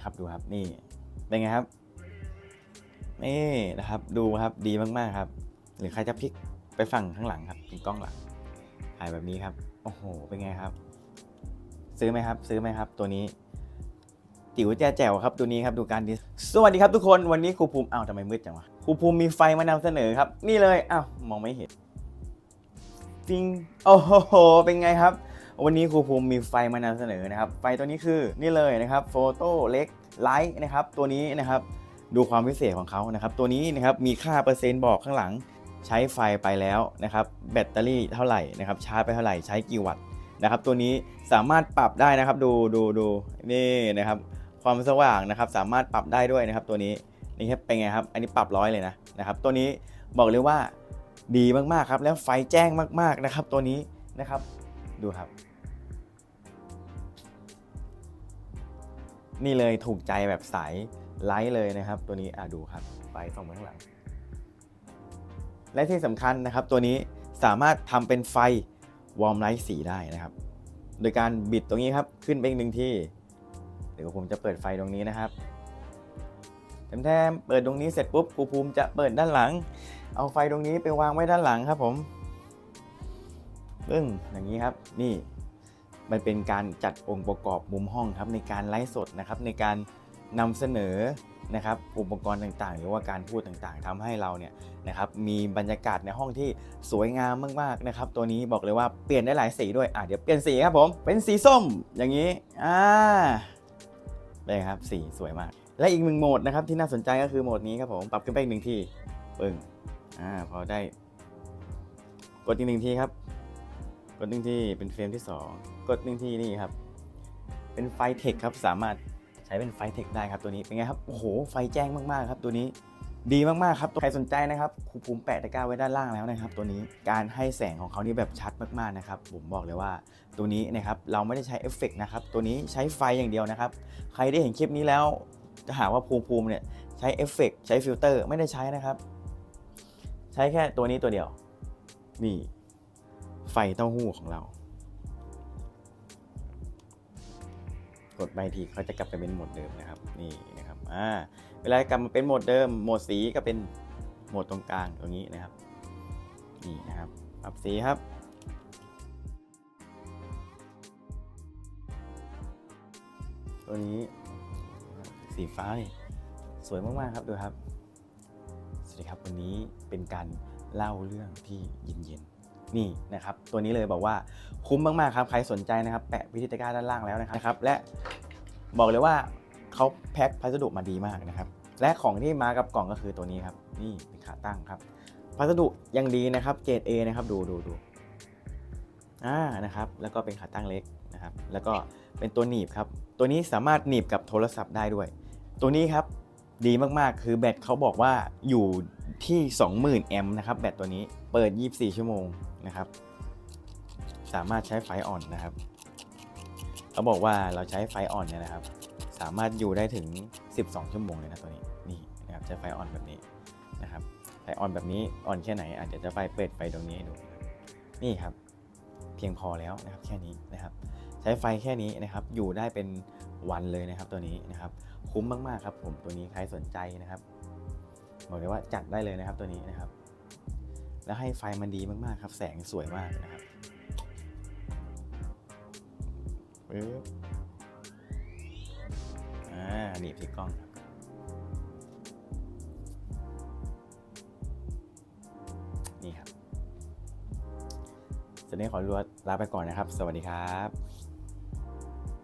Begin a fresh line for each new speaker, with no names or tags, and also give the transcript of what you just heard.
นะครับดูครับนี่เป็นไงครับนี่นะครับดูครับดีมากๆครับ หรือใครจะพลิกไปฝั่งข้างหลังครับเป็นกล้องหลังถ่ายแบบนี้ครับโอ้โหเป็นไงครับ ซื้อไหมครับ ซื้อไหมครับ ตัวนี้ติ๋วแจแจ๋วครับตัวนี้ครับดูการดีสวัสดีครับทุกคนวันนี้ครูภูมิอ้าวทำไมมืดจังวะครูภูมิมีไฟมานำเสนอครับ นี่เลยอ้าวมองไม่เห็นจริงโอ้โหเป็นไงครับ วันนี้ครูภูมิมีไฟมานำเสนอนะครับ ไฟตัวนี้คือนี่เลยนะครับโฟโต้เล็กไลท์นะครับ ตัวนี้นะครับดูความพิเศษของเขานะครับ ตัวนี้นะครับมีค่าเปอร์เซ็นต์บอกข้างหลัง ใช้ไฟไปแล้วนะครับ แบตเตอรี่เท่าไหร่นะครับ ชาร์จไปเท่าไหร่ใช้กี่วัตต์นะครับ ตัวนี้สามารถปรับได้นะครับ ดูดูดูนี่นะครับ ความสว่างนะครับ สามารถปรับได้ด้วยนะครับ ตัวนี้นี่ครับเป็นไงครับ อันนี้ปรับร้อยเลยนะนะครับ ตัวนี้บอกเลยว่าดีมากๆครับ แล้วไฟแจ้งมากๆนะครับ ตัวนี้นะครับ ดูครับ นี่เลยถูกใจแบบสายไลท์เลยนะครับ ตัวนี้อะดูครับไฟส่องไปข้างหลัง และที่สำคัญนะครับ ตัวนี้สามารถทำเป็นไฟวอร์มไลท์สีได้นะครับ โดยการบิดตรงนี้ครับ ขึ้นไปอีกหนึ่งที่ เดี๋ยวผมจะเปิดไฟตรงนี้นะครับแทมๆเปิดตรงนี้เสร็จปุ๊บครูภูมิจะเปิดด้านหลัง เอาไฟตรงนี้ไปวางไว้ด้านหลังครับผม ปึ้งอย่างนี้ครับนี่มันเป็นการจัดองค์ประกอบมุมห้องครับในการไลฟ์สดนะครับในการนำเสนอนะครับอุปกรณ์ต่างๆ หรือว่าการพูดต่างๆทำให้เราเนี่ยนะครับมีบรรยากาศในห้องที่สวยงามมากๆนะครับ ตัวนี้บอกเลยว่าเปลี่ยนได้หลายสีด้วยอะเดี๋ยวเปลี่ยนสีครับผมเป็นสีส้มอย่างนี้อ่าเป็นครับสีสวยมาก และอีกหนึ่งโหมดนะครับที่น่าสนใจก็คือโหมดนี้ครับผมปรับขึ้นไปอีกหนึ่งที่ปึ้งอ่าพอได้กดอีกหนึ่งทีครับ กดหนึ่งที่เป็นเฟรมที่ 2 กดหนึ่งที่นี่ครับ เป็นไฟเทคครับสามารถใช้เป็นไฟเทคได้ครับตัวนี้เป็นไงครับโอ้โหไฟแจ้งมากๆครับตัวนี้ดีมากๆครับใครสนใจนะครับครูภูมิแปะตะกร้าไว้ด้านล่างแล้วนะครับ ตัวนี้การให้แสงของเขานี่แบบชัดมากๆนะครับผมบอกเลยว่าตัวนี้นะครับเราไม่ได้ใช้เอฟเฟกต์นะครับตัวนี้ใช้ไฟอย่างเดียวนะครับ ใครได้เห็นคลิปนี้แล้วจะหาว่าภูมิภูมิเนี่ยใช้เอฟเฟกต์ใช้ฟิลเตอร์ไม่ได้ใช้นะครับ ใช้แค่ตัวนี้ตัวเดียวนี่ ไฟเต้าหู้ของเรา กดไปทีเขาจะกลับไปเป็นโหมดเดิมนะครับ นี่นะครับ อ่า เวลากลับมาเป็นโหมดเดิม โหมดสีก็เป็นโหมดตรงกลางตรงนี้นะครับ นี่นะครับ ปรับสีครับตัวนี้สีฟ้าสวยมาก ๆ ครับดูครับ สวัสดีครับวันนี้เป็นการเล่าเรื่องที่เย็นๆ นี่นะครับตัวนี้เลยบอกว่าคุ้มมากๆครับใครสนใจนะครับแปะวิธีตะกร้าด้านล่างแล้วนะครับ และบอกเลยว่าเขาแพ็คพัสดุมาดีมากนะครับ และของที่มากับกล่องก็คือตัวนี้ครับ นี่เป็นขาตั้งครับ พัสดุยังดีนะครับเกรด A นะครับดูดูดูอ่านะครับ แล้วก็เป็นขาตั้งเล็กนะครับ แล้วก็เป็นตัวหนีบครับ ตัวนี้สามารถหนีบกับโทรศัพท์ได้ด้วย ตัวนี้ครับ ดีมากๆ คือแบตเขาบอกว่าอยู่ที่ 20,000 แอมป์นะครับ แบตตัวนี้เปิด 24 ชั่วโมงนะครับ สามารถใช้ไฟอ่อนนะครับ เขาบอกว่าเราใช้ไฟอ่อนเนี่ยนะครับ สามารถอยู่ได้ถึง 12 ชั่วโมงเลยนะตัวนี้ นี่นะครับใช้ไฟอ่อนแบบนี้นะครับ ไฟอ่อนแบบนี้อ่อนแค่ไหนอาจจะจะไฟเปิดไฟตรงนี้ให้ดู นี่ครับ เพียงพอแล้วนะครับแค่นี้นะครับ ใช้ไฟแค่นี้นะครับ อยู่ได้เป็นวันเลยนะครับตัวนี้นะครับ คุ้มมากๆครับ ผมตัวนี้ใครสนใจนะครับบอกเลยว่าจัดได้เลยนะครับตัวนี้นะครับ แล้วให้ไฟมันดีมากๆ ครับ แสงสวยมากนะครับปึ๊บอ่าหนีบที่กล้องครับนี่ครับจะได้ขอรัวลาไปก่อนนะครับ สวัสดีครับ